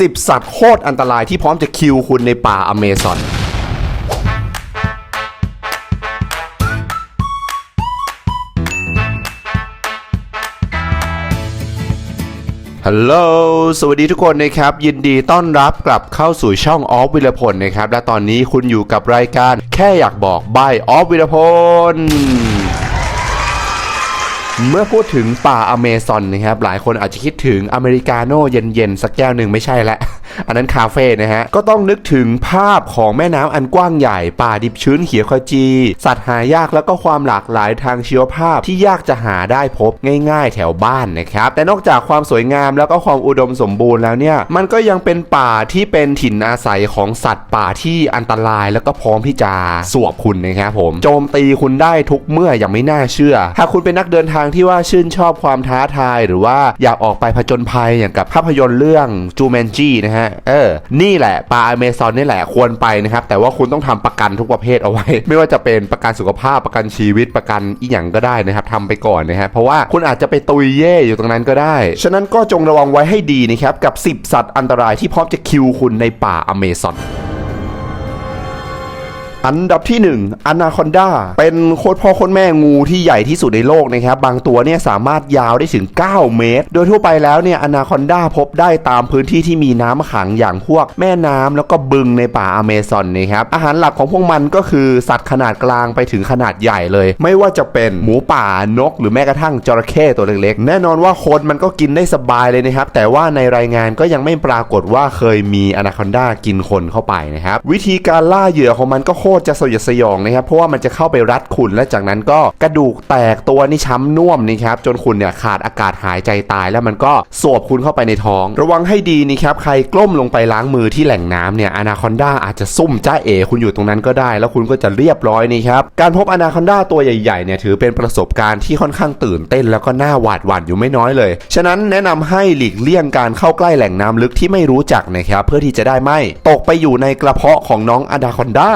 10สัตว์โคตรอันตรายที่พร้อมจะคิวคุณในป่าอเมซอน ฮัลโหล สวัสดีทุกคนนะครับ ยินดีต้อนรับกลับเข้าสู่ช่องออฟวิรพลนะครับ และตอนนี้คุณอยู่กับรายการแค่อยากบอกบายออฟวิรพล เมื่อพูดถึงป่าอเมซอนนะครับหลายคนอาจจะคิดถึงอเมริกาโน่เย็นๆ สักแก้วหนึ่งไม่ใช่ละ อันนั้นคาเฟ่นะฮะ ก็ต้องนึกถึงภาพของแม่น้ำอันกว้างใหญ่ ป่าดิบชื้นเขียวขจี สัตว์หายากแล้วก็ความหลากหลายทางชีวภาพที่ยากจะหาได้พบง่าย ๆ แถวบ้านนะครับ แต่นอกจากความสวยงามแล้วก็ความอุดมสมบูรณ์แล้วเนี่ย มันก็ยังเป็นป่าที่เป็นถิ่นอาศัยของสัตว์ป่าที่อันตรายแล้วก็พร้อมที่จะสวบคุณนะครับผมโจมตีคุณได้ทุกเมื่ออย่างไม่น่าเชื่อถ้าคุณเป็นนักเดินทางที่ว่าชื่นชอบความท้าทาย หรือว่าอยากออกไปผจญภัยอย่างกับภาพยนตร์เรื่องจูแมนจีนะฮะ เออ นี่แหละป่าอเมซอนนี่แหละควรไปนะครับ แต่ว่าคุณต้องทำประกันทุกประเภทเอาไว้ ไม่ว่าจะเป็นประกันสุขภาพประกันชีวิตประกันอีหยังก็ได้นะครับทำไปก่อนนะครับเพราะว่าคุณอาจจะไปตุยเย่อยู่ตรงนั้นก็ได้ ฉะนั้นก็จงระวังไว้ให้ดีนะครับกับ 10 สัตว์อันตรายที่พร้อมจะคิวคุณในป่าอเมซอน อันดับที่ 1 อนาคอนดาเป็นโคตรพ่อโคตรแม่งูที่ใหญ่ที่สุดในโลกนะครับ บางตัวเนี่ยสามารถยาวได้ถึง 9 เมตร โดยทั่วไปแล้วเนี่ยอนาคอนดาพบได้ตามพื้นที่ที่มีน้ำขังอย่างพวกแม่น้ำแล้วก็บึงในป่าอเมซอนนะครับ อาหารหลักของพวกมันก็คือสัตว์ขนาดกลางไปถึงขนาดใหญ่เลย ไม่ว่าจะเป็นหมูป่านก หรือแม้กระทั่งจระเข้ตัวเล็กๆ แน่นอนว่าคนมันก็กินได้สบายเลยนะครับ แต่ว่าในรายงานก็ยังไม่ปรากฏว่าเคยมีอนาคอนดากินคนเข้าไปนะครับ วิธีการล่าเหยื่อของมันก็โคตรจะสยดสยองนะครับ เพราะว่ามันจะเข้าไปรัดคุณและจากนั้นก็กระดูกแตกตัวนี่ช้ำน่วมนะครับจนคุณเนี่ยขาดอากาศหายใจตาย แล้วมันก็สวบคุณเข้าไปในท้อง ระวังให้ดีนะครับใครกล้มลงไปล้างมือที่แหล่งน้ำเนี่ยอนาคอนดาอาจจะซุ่มจ้าเอคุณอยู่ตรงนั้นก็ได้ แล้วคุณก็จะเรียบร้อยนี่ครับการพบอนาคอนดาตัวใหญ่ๆเนี่ยถือเป็นประสบการณ์ที่ค่อนข้างตื่นเต้น แล้วก็น่าหวาดหวั่นอยู่ไม่น้อยเลย ฉะนั้นแนะนำให้หลีกเลี่ยงการเข้าใกล้แหล่งน้ำลึกที่ไม่รู้จักนะครับเพื่อที่จะได้ไม่ตกไปอยู่ในกระเพาะของน้องอนาคอนดา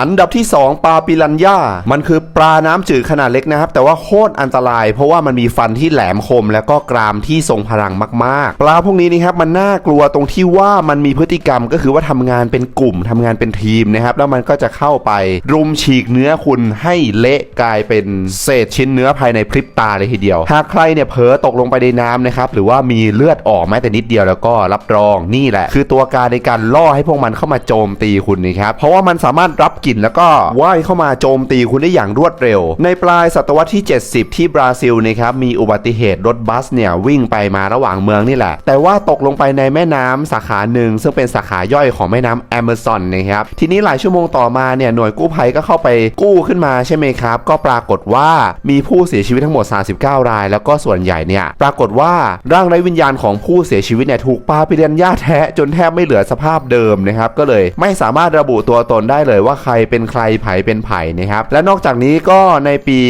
อันดับที่ 2 ปลาปิรันย่า มันคือปลาน้ำจืดขนาดเล็กนะครับ แต่ว่าโคตรอันตราย เพราะว่ามันมีฟันที่แหลมคม แล้วก็กรามที่ทรงพลังมากๆ ปลาพวกนี้นี่ครับมันน่ากลัวตรงที่ว่ามันมีพฤติกรรมก็คือว่าทำงานเป็นกลุ่มทำงานเป็นทีมนะครับ แล้วมันก็จะเข้าไปรุมฉีกเนื้อคุณให้เละกลายเป็นเศษชิ้นเนื้อภายในพริบตาเลยทีเดียว หากใครเนี่ยเผลอตกลงไปในน้ำนะครับหรือว่ามีเลือดออกแม้แต่นิดเดียวแล้วก็รับรองนี่แหละ คือตัวการในการล่อให้พวกมันเข้ามาโจมตีคุณนะครับเพราะว่ามันสามารถรับกลิ่นแล้วก็ว่ายเข้ามาโจมตีคุณได้อย่างรวดเร็ว ในปลายศตวรรษที่ 70 ที่บราซิลนะครับมีอุบัติเหตุรถบัสเนี่ยวิ่งไปมาระหว่างเมืองนี่แหละ แต่ว่าตกลงไปในแม่น้ำสาขาหนึ่งซึ่งเป็นสาขาย่อยของแม่น้ำแอมะซอนนะครับทีนี้หลายชั่วโมงต่อมาเนี่ยหน่วยกู้ภัยก็เข้าไปกู้ขึ้นมาใช่ไหมครับ ก็ปรากฏว่ามีผู้เสียชีวิตทั้งหมด 39 ราย แล้วก็ส่วนใหญ่เนี่ยปรากฏว่าร่างไร้วิญญาณของผู้เสียชีวิตเนี่ยถูกปลาปิเรียนย่าแทะจนแทบไม่เหลือสภาพเดิมนะครับก็เลยไม่สามารถระบุตัวตนได้เลยว่าใครเป็นใครไผเป็นไผนะครับและนอกจากนี้ก็ในปี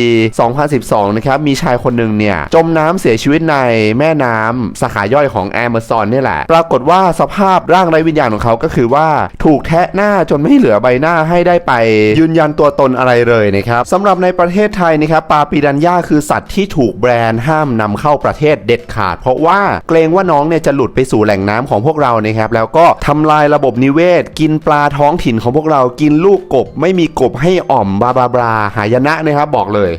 2012 นะครับมีชายคนหนึ่งเนี่ยจมน้ำเสียชีวิตในแม่น้ำสาขาย่อยของแอมะซอนนี่แหละ ปรากฏว่าสภาพร่างไร้วิญญาณของเขาก็คือว่าถูกแทะหน้าจนไม่เหลือใบหน้าให้ได้ไป ยืนยันตัวตนอะไรเลยนะครับสำหรับในประเทศไทยนะครับปาปีดันย่าคือสัตว์ที่ถูกแบรนด์ห้ามนำเข้าประเทศเด็ดขาด เพราะว่าเกรงว่าน้องเนี่ยจะหลุดไปสู่แหล่งน้ำของพวกเรานะครับแล้วก็ทำลายระบบนิเวศ กินปลาท้องถิ่นของพวกเรากินลูกกบไม่มีกบให้อ่อมบาบาบลาหายนะนะครับบอกเลย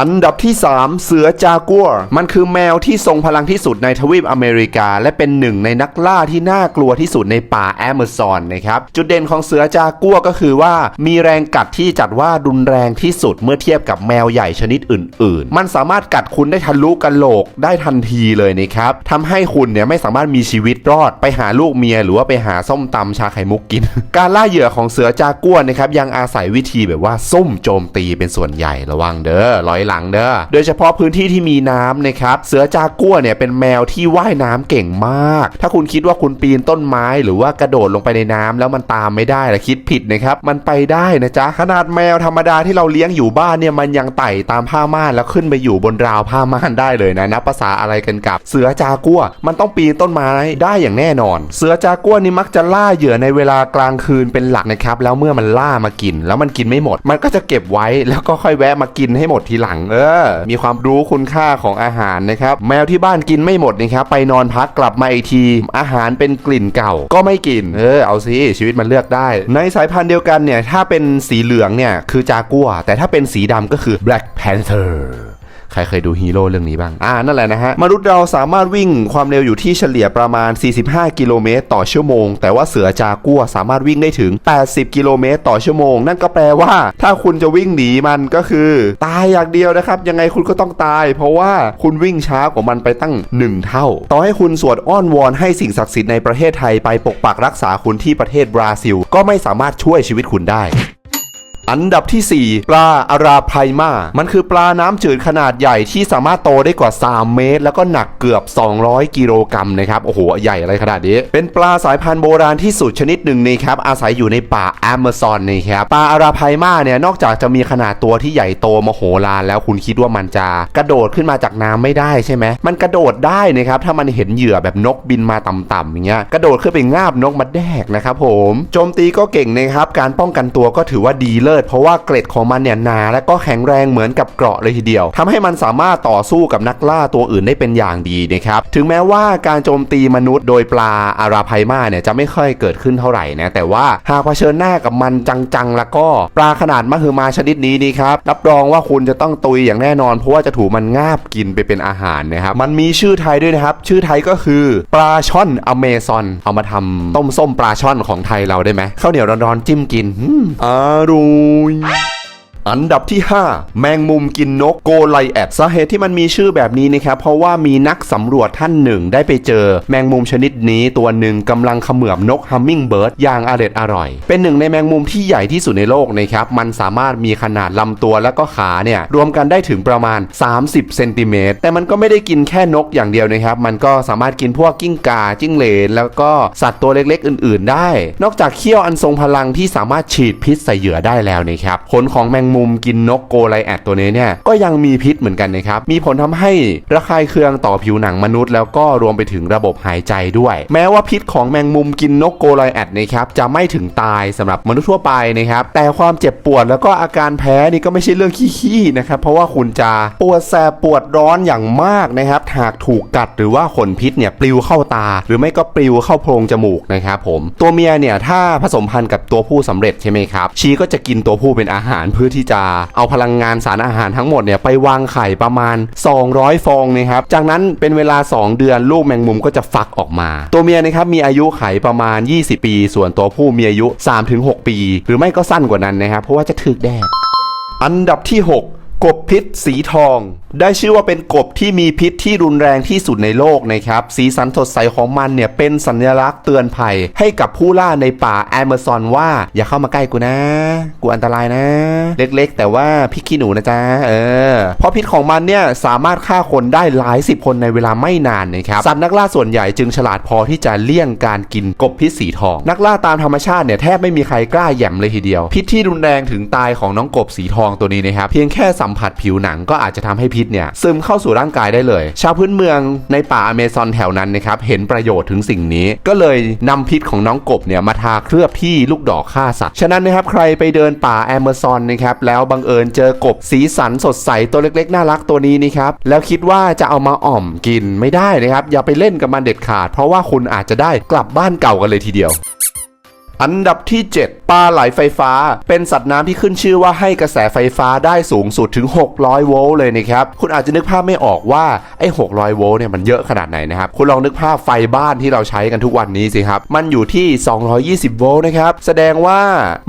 อันดับที่ 3 เสือจากัว มันคือแมวที่ทรงพลังที่สุดในทวีปอเมริกา และเป็นหนึ่งในนักล่าที่น่ากลัวที่สุดในป่าแอมะซอนนะครับ จุดเด่นของเสือจากัวก็คือว่า มีแรงกัดที่จัดว่ารุนแรงที่สุดเมื่อเทียบกับแมวใหญ่ชนิดอื่น ๆ มันสามารถกัดคุณได้ทะลุกะโหลกได้ทันทีเลยนะครับทำให้คุณเนี่ยไม่สามารถมีชีวิตรอดไปหาลูกเมีย หรือว่าไปหาส้มตำชาไข่มุกกิน การล่าเหยื่อของเสือจากัวนะครับยังอาศัยวิธีแบบว่าซุ่มโจมตีเป็นส่วนใหญ่ระวังเด้อร้อยหลังเด้อโดยเฉพาะพื้นที่ที่มีน้ำนะครับเสือจากัวเนี่ยเป็นแมวที่ว่ายน้ำเก่งมาก ถ้าคุณคิดว่าคุณปีนต้นไม้หรือว่ากระโดดลงไปในน้ำแล้วมันตามไม่ได้ละคิดผิดนะครับมันไปได้นะจ๊ะขนาดแมวธรรมดาที่เราเลี้ยงอยู่บ้านเนี่ยมันยังไต่ตามผ้าม่านแล้วขึ้นไปอยู่บนราวผ้าม่านได้เลยนะนับภาษาอะไรกันกับ เสือจากัวมันต้องปีนต้นไม้ได้อย่างแน่นอน เสือจากัวนี่มักจะล่าเหยื่อในเวลากลางคืนเป็นหลักนะครับแล้วเมื่อมันล่ามากิน แล้วมันกินไม่หมด มันก็จะเก็บไว้แล้วก็ค่อยแวะมากินให้หมดทีหลังง เออ มีความรู้คุณค่าของอาหารนะครับ แมวที่บ้านกินไม่หมดนะครับ ไปนอนพักกลับมาอีกที อาหารเป็นกลิ่นเก่า ก็ไม่กิน เออ เอาสิชีวิตมันเลือกได้ ในสายพันธุ์เดียวกันเนี่ย ถ้าเป็นสีเหลืองเนี่ย คือจากัว แต่ถ้าเป็นสีดำก็คือ Black Panther ใครเคยดูฮีโร่เรื่องนี้บ้าง อ่า นั่นแหละนะฮะ มนุษย์เราสามารถวิ่งความเร็วอยู่ที่เฉลี่ยประมาณ 45 กิโลเมตรต่อชั่วโมง แต่ว่าเสือจากัวสามารถวิ่งได้ถึง 80 กิโลเมตรต่อชั่วโมง นั่นก็แปลว่า ถ้าคุณจะวิ่งหนีมันก็คือ ตายอย่างเดียวนะครับ ยังไงคุณก็ต้องตาย เพราะว่าคุณวิ่งช้ากว่ามันไปตั้ง 1 เท่า ต่อให้คุณสวดอ้อนวอนให้สิ่งศักดิ์สิทธิ์ในประเทศไทยไปปกปักรักษาคุณที่ประเทศบราซิล ก็ไม่สามารถช่วยชีวิตคุณได้ อันดับที่ 4 ปลาอาราไพมามันคือปลาน้ำจืดขนาดใหญ่ที่สามารถโตได้กว่า 3 เมตร แล้วก็หนักเกือบ 200 กิโลกรัมนะครับ โอ้โห ใหญ่อะไรขนาดนี้ เป็นปลาสายพันธุ์โบราณที่สุดชนิดหนึ่งนะครับ อาศัยอยู่ในป่าแอมะซอนนะครับปลาอาราไพมาเนี่ย นอกจากจะมีขนาดตัวที่ใหญ่โตมโหฬารแล้วคุณคิดว่ามันจะกระโดดขึ้นมาจากน้ำไม่ได้ใช่ไหมมันกระโดดได้นะครับถ้ามันเห็นเหยื่อแบบนกบินมาต่ำๆอย่างเงี้ยกระโดดขึ้นไปงาบนกมาแดกนะครับผมโจมตีก็เก่งนะครับการป้องกันตัวก็ถือว่าดีเลิศเพราะว่าเกร็ดของมันเนี่ยหนาและก็แข็งแรงเหมือนกับเกราะเลยทีเดียวทำให้มันสามารถต่อสู้กับนักล่าตัวอื่นได้เป็นอย่างดีนะครับถึงแม้ว่าการโจมตีมนุษย์โดยปลาอาราไพมาเนี่ยจะไม่ค่อยเกิดขึ้นเท่าไหร่นะแต่ว่าหากเผชิญหน้ากับมันจังๆ แล้วก็ปลาขนาดมหึมาชนิดนี้นี่ครับรับรองว่าคุณจะต้องตุยอย่างแน่นอน เพราะว่าจะถูกมันงาบกินไปเป็นอาหารนะครับมันมีชื่อไทยด้วยนะครับ ชื่อไทยก็คือปลาช่อนอเมซอนเอามาทำต้มส้มปลาช่อนของไทยเราได้ไหมข้าวเหนียวร้อนๆจิ้มกินออร่อย Fui! อันดับที่ 5 แมงมุมกินนกโกไลแอดสาเหตุที่มันมีชื่อแบบนี้นะครับ เพราะว่ามีนักสำรวจท่านหนึ่งได้ไปเจอ แมงมุมชนิดนี้ตัวหนึ่งกำลังเขมือบนกฮัมมิงเบิร์ดอย่างอร็ดอร่อย เป็นหนึ่งในแมงมุมที่ใหญ่ที่สุดในโลกนะครับ มันสามารถมีขนาดลำตัวและก็ขาเนี่ย รวมกันได้ถึงประมาณ 30เซนติเมตรแต่มันก็ไม่ได้กินแค่นกอย่างเดียวนะครับ มันก็สามารถกินพวกกิ้งก่าจิ้งเหลนแล้วก็สัตว์ตัวเล็กๆ อื่น ๆ ได้ นอกจากเขี้ยวอันทรงพลังที่สามารถฉีดพิษใส่เหยื่อได้แล้วนะครับขนของแมงมุมกินนกโกไลแอดตัวนี้เนี่ยก็ยังมีพิษเหมือนกันนะครับ มีผลทำให้ระคายเคืองต่อผิวหนังมนุษย์ แล้วก็รวมไปถึงระบบหายใจด้วย แม้ว่าพิษของแมงมุมกินนกโกไลแอดนะครับจะไม่ถึงตายสำหรับมนุษย์ทั่วไปนะครับแต่ความเจ็บปวดแล้วก็อาการแพ้นี่ก็ไม่ใช่เรื่องขี้ๆนะครับเพราะว่าคุณจะปวดแสบปวดร้อนอย่างมากนะครับหากถูกกัดหรือว่าขนพิษเนี่ยปลิวเข้าตา หรือไม่ก็ปลิวเข้าโพรงจมูกนะครับผมตัวเมียเนี่ยถ้าผสมพันธุ์กับตัวผู้สำเร็จใช่ไหมครับชีก็จะกินตัวผู้เป็นอาหารเพื่อที่จะเอาพลังงานสารอาหารทั้งหมดเนี่ยไปวางไข่ประมาณ 200 ฟองนะครับ จากนั้นเป็นเวลา 2 เดือนลูกแมงมุมก็จะฟักออกมา ตัวเมียนะครับมีอายุไขประมาณ 20 ปี ส่วนตัวผู้มีอายุ 3-6 ปี หรือไม่ก็สั้นกว่านั้นนะครับเพราะว่าจะถึกแดดอันดับที่ 6 กบพิษสีทอง ได้ชื่อว่าเป็นกบที่มีพิษที่รุนแรงที่สุดในโลกนะครับ สีสันสดใสของมันเนี่ยเป็นสัญลักษณ์เตือนภัย ให้กับผู้ล่าในป่าแอมะซอนว่าอย่าเข้ามาใกล้กูนะ กูอันตรายนะ เล็กๆ แต่ว่าพี่ขี้หนูนะจ๊ะเออเพราะพิษของมันเนี่ยสามารถฆ่าคนได้หลายสิบคนในเวลาไม่นานนะครับสัตว์นักล่าส่วนใหญ่จึงฉลาดพอที่จะเลี่ยงการกินกบพิษสีทอง นักล่าตามธรรมชาติเนี่ยแทบไม่มีใครกล้าแหย่มเลยทีเดียว พิษที่รุนแรงถึงตายของน้องกบสีทองตัวนี้นะครับเพียงแค่สัมผัสผิวหนังก็อาจจะทำให้พิษเนี่ยซึมเข้าสู่ร่างกายได้เลย ชาวพื้นเมืองในป่าอเมซอนแถวนั้นนะครับเห็นประโยชน์ถึงสิ่งนี้ ก็เลยนำพิษของน้องกบเนี่ยมาทาเคลือบที่ลูกดอกฆ่าสัตว์ ฉะนั้นนะครับใครไปเดินป่าแอมะซอนนะครับแล้วบังเอิญเจอกบสีสันสดใสตัวเล็กๆ น่ารักตัวนี้นะครับแล้วคิดว่าจะเอามาอ่อมกินไม่ได้นะครับอย่าไปเล่นกับมันเด็ดขาด เพราะว่าคุณอาจจะได้กลับบ้านเก่ากันเลยทีเดียว อันดับที่ 7 ปลาไหลไฟฟ้า เป็นสัตว์น้ำที่ขึ้นชื่อว่าให้กระแสไฟฟ้าได้สูงสุดถึง 600 โวลต์เลยนะครับ คุณอาจจะนึกภาพไม่ออกว่าไอ้ 600 โวลต์เนี่ยมันเยอะขนาดไหนนะครับ คุณลองนึกภาพไฟบ้านที่เราใช้กันทุกวันนี้สิครับ มันอยู่ที่ 220 โวลต์นะครับ แสดงว่า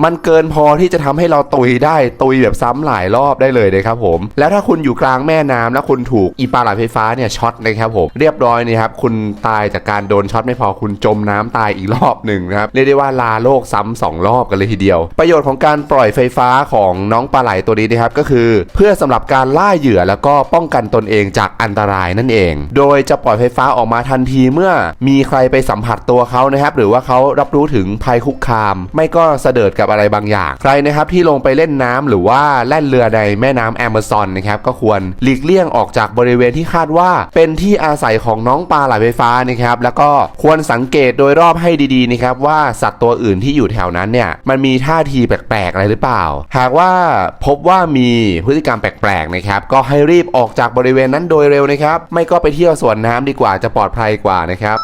มันเกินพอที่จะทำให้เราตุยได้ตุยแบบซ้ำหลายรอบได้เลยนะครับผม แล้วถ้าคุณอยู่กลางแม่น้ำแล้วคุณถูกอีปลาไหลไฟฟ้าเนี่ยช็อตนะครับผม เรียบร้อยนี่ครับ คุณตายจากการโดนช็อตไม่พอคุณจมน้ำตายอีกรอบหนึ่งนะครับ เรียกได้ว่าลาโลกซ้ำสองรอบกันเลยทีเดียว ประโยชน์ของการปล่อยไฟฟ้าของน้องปลาไหลตัวนี้นะครับก็คือ เพื่อสำหรับการล่าเหยื่อแล้วก็ป้องกันตนเองจากอันตรายนั่นเอง โดยจะปล่อยไฟฟ้าออกมาทันทีเมื่อมีใครไปสัมผัสตัวเขานะครับ หรือว่าเขารับรู้ถึงภัยคุกคาม ไม่ก็เสดิดกับอะไรบางอย่าง ใครนะครับที่ลงไปเล่นน้ำหรือว่าแล่นเรือในแม่น้ำแอมะซอนนะครับก็ควรหลีกเลี่ยงออกจากบริเวณที่คาดว่า เป็นที่อาศัยของน้องปลาไหลไฟฟ้านะครับแล้วก็ควรสังเกตโดยรอบให้ดีๆนะครับว่าสัตว์ตัวอื่นที่อยู่แถวนั้นเนี่ยมันมีท่าทีแปลกๆอะไรหรือเปล่า หากว่าพบว่ามีพฤติกรรมแปลกๆนะครับก็ให้รีบออกจากบริเวณนั้นโดยเร็วนะครับ ไม่ก็ไปเที่ยวสวนน้ำดีกว่าจะปลอดภัยกว่านะครับ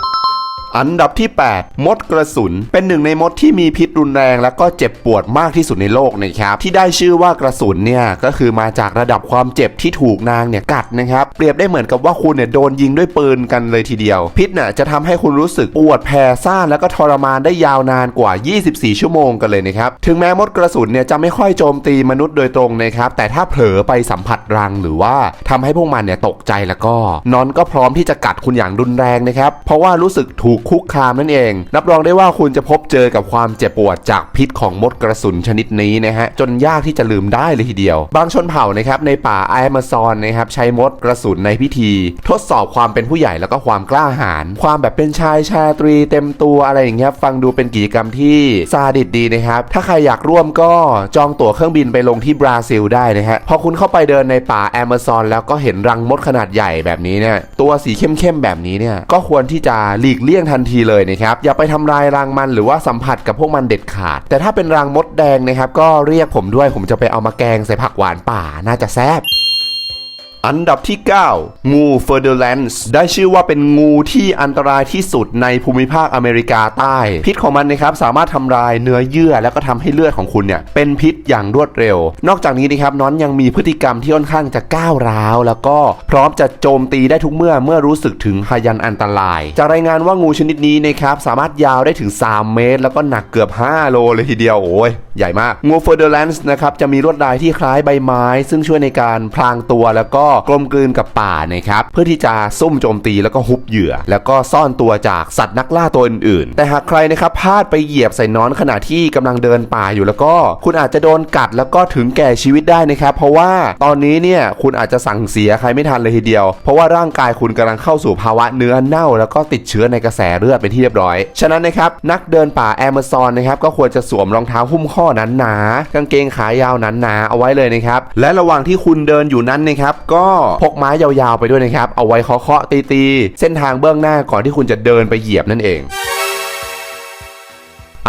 อันดับที่ 8 มดกระสุน เป็นหนึ่งในมดที่มีพิษรุนแรงและก็เจ็บปวดมากที่สุดในโลกนะครับ ที่ได้ชื่อว่ากระสุนเนี่ยก็คือมาจากระดับความเจ็บที่ถูกนางเนี่ยกัดนะครับ เปรียบได้เหมือนกับว่าคุณเนี่ยโดนยิงด้วยปืนกันเลยทีเดียว พิษเนี่ยจะทำให้คุณรู้สึกปวดแผ่ซ่านแล้วก็ทรมานได้ยาวนานกว่า 24 ชั่วโมงกันเลยนะครับ ถึงแม้มดกระสุนเนี่ยจะไม่ค่อยโจมตีมนุษย์โดยตรงนะครับ แต่ถ้าเผลอไปสัมผัสรังหรือว่าทำให้พวกมันเนี่ยตกใจแล้วก็นอนก็พร้อมที่จะกัดคุณอย่างรุนแรงนะครับ เพราะว่ารู้สึกถูกคุกคามนั่นเอง รับรองได้ว่าคุณจะพบเจอกับความเจ็บปวดจากพิษของมดกระสุนชนิดนี้นะฮะจนยากที่จะลืมได้เลยทีเดียว บางชนเผ่านะครับในป่าแอมซอนนะครับใช้มดกระสุนในพิธี ทดสอบความเป็นผู้ใหญ่แล้วก็ความกล้าหาญความแบบเป็นชายชาตรีเต็มตัวอะไรอย่างเงี้ยฟังดูเป็นกิจกรรมที่ซาดิสดีนะครับถ้าใครอยากร่วมก็จองตั๋วเครื่องบินไปลงที่บราซิลได้นะฮะพอคุณเข้าไปเดินในป่าแอมซอนแล้วก็เห็นรังมดขนาดใหญ่แบบนี้เนี่ยตัวสีเข้มๆแบบนี้เนี่ยก็ควรที่จะหลีกเลี่ยงทันทีเลยนะครับอย่าไปทำลายรังมันหรือว่าสัมผัสกับพวกมันเด็ดขาด แต่ถ้าเป็นรังมดแดงนะครับก็เรียกผมด้วยผมจะไปเอามาแกงใส่ผักหวานป่าน่าจะแซ่บ อันดับที่ 9 งูเฟอร์เดแลนส์ได้ชื่อว่าเป็นงูที่อันตรายที่สุดในภูมิภาคอเมริกาใต้ พิษของมันนะครับสามารถทำลายเนื้อเยื่อแล้วก็ทำให้เลือดของคุณเนี่ยเป็นพิษอย่างรวดเร็ว นอกจากนี้นะครับน้อนยังมีพฤติกรรมที่ค่อนข้างจะก้าวร้าว แล้วก็พร้อมจะโจมตีได้ทุกเมื่อเมื่อรู้สึกถึงพยันอันตรายจากรายงานว่างูชนิดนี้นะครับสามารถยาวได้ถึง 3 เมตร แล้วก็หนักเกือบ 5 โลเลยทีเดียวโอ้ยใหญ่มากงูเฟอร์เดแลนส์นะครับจะมีลวดลายที่คล้ายใบไม้ ซึ่งช่วยในการพรางตัวแล้วก็กลมกลืนกับป่านะครับเพื่อที่จะซุ่มโจมตีแล้วก็ฮุบเหยื่อ แล้วก็ซ่อนตัวจากสัตว์นักล่าตัวอื่นๆ แต่หากใครนะครับพลาดไปเหยียบใส่น้อนขณะที่กำลังเดินป่าอยู่แล้วก็ คุณอาจจะโดนกัดแล้วก็ถึงแก่ชีวิตได้นะครับเพราะว่าตอนนี้เนี่ยคุณอาจจะสั่งเสียใครไม่ทันเลยทีเดียว เพราะว่าร่างกายคุณกำลังเข้าสู่ภาวะเนื้อเน่า แล้วก็ติดเชื้อในกระแสเลือดเป็นที่เรียบร้อย ฉะนั้นนะครับนักเดินป่าแอมะซอนนะครับก็ควรจะสวมรองเท้าหุ้มข้อนั้นหนาๆกางเกงขายาวนั้นหนาๆเอาไว้เลยนะครับและระหว่างที่คุณเดินอยู่นั้นนะครับก็พกไม้ยาวๆไปด้วยนะครับ เอาไว้เคาะๆตีๆเส้นทางเบื้องหน้าก่อนที่คุณจะเดินไปเหยียบนั่นเอง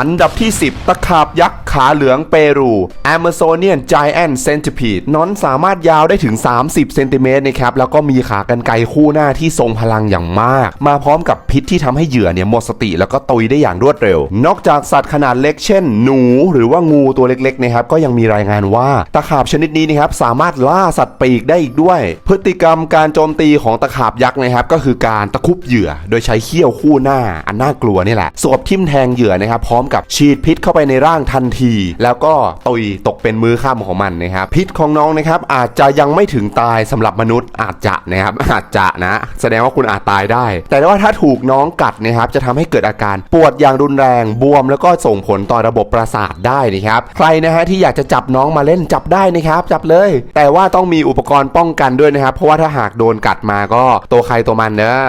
อันดับที่ 10 ตะขาบยักษ์ขาเหลืองเปรู Amazonian Giant Centipede นอนสามารถยาวได้ถึง 30 เซนติเมตรนะครับ แล้วก็มีขากรรไกรคู่หน้าที่ทรงพลังอย่างมาก มาพร้อมกับพิษที่ทำให้เหยื่อเนี่ยหมดสติ แล้วก็ตุยได้อย่างรวดเร็ว นอกจากสัตว์ขนาดเล็กเช่น หนู หรือว่างูตัวเล็กๆนะครับ ก็ยังมีรายงานว่า ตะขาบชนิดนี้นะครับสามารถล่าสัตว์ปีกได้อีกด้วย พฤติกรรมการโจมตีของตะขาบยักษ์นะครับ ก็คือการตะคุบเหยื่อ โดยใช้เขี้ยวคู่หน้า อันน่ากลัวนี่แหละสวบทิ่มแทงเหยื่อนะครับพร้อมกับฉีดพิษเข้าไปในร่างทันที แล้วก็ตุยตกเป็นมือข้ามของมันนะครับพิษของน้องนะครับอาจจะยังไม่ถึงตายสำหรับมนุษย์อาจจะนะครับอาจจะนะ แสดงว่าคุณอาจตายได้ แต่ว่าถ้าถูกน้องกัดนะครับจะทำให้เกิดอาการปวดอย่างรุนแรงบวม แล้วก็ส่งผลต่อระบบประสาทได้นะครับใครนะฮะที่อยากจะจับน้องมาเล่นจับได้นะครับจับเลย แต่ว่าต้องมีอุปกรณ์ป้องกันด้วยนะครับ เพราะว่าถ้าหากโดนกัดมาก็ตัวใครตัวมันเนอะ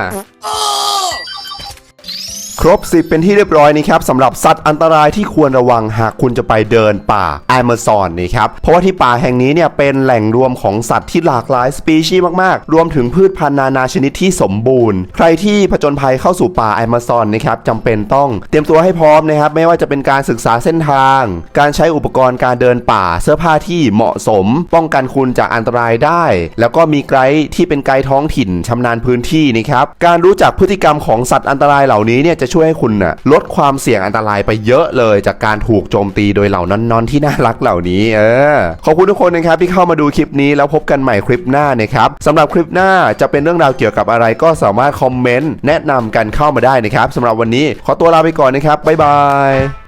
ครบ 10 เป็นที่เรียบร้อยนะครับสำหรับสัตว์อันตรายที่ควรระวังหากคุณจะไปเดินป่าแอมะซอนนะครับ เพราะว่าที่ป่าแห่งนี้เนี่ยเป็นแหล่งรวมของสัตว์ที่หลากหลายสปีชีส์มากๆ รวมถึงพืชพันธุ์นานาชนิดที่สมบูรณ์ ใครที่ผจญภัยเข้าสู่ป่าแอมะซอนนะครับจำเป็นต้องเตรียมตัวให้พร้อมนะครับ ไม่ว่าจะเป็นการศึกษาเส้นทาง การใช้อุปกรณ์การเดินป่า เสื้อผ้าที่เหมาะสม ป้องกันคุณจากอันตรายได้ แล้วก็มีไกด์ที่เป็นไกด์ท้องถิ่นชำนาญพื้นที่นะครับการรู้จักพฤติกรรมของสัตว์อันตรายเหล่านี้เนี่ยจะช่วยให้คุณน่ะลดความเสี่ยงอันตรายไปเยอะเลย จากการถูกโจมตีโดยเหล่านอนๆที่น่ารักเหล่านี้เออขอบคุณทุกคนนะครับที่เข้ามาดูคลิปนี้แล้วพบกันใหม่คลิปหน้านะครับสำหรับคลิปหน้าจะเป็นเรื่องราวเกี่ยวกับอะไรก็สามารถคอมเมนต์แนะนำกันเข้ามาได้นะครับสำหรับวันนี้ขอตัวลาไปก่อนนะครับบ๊ายบาย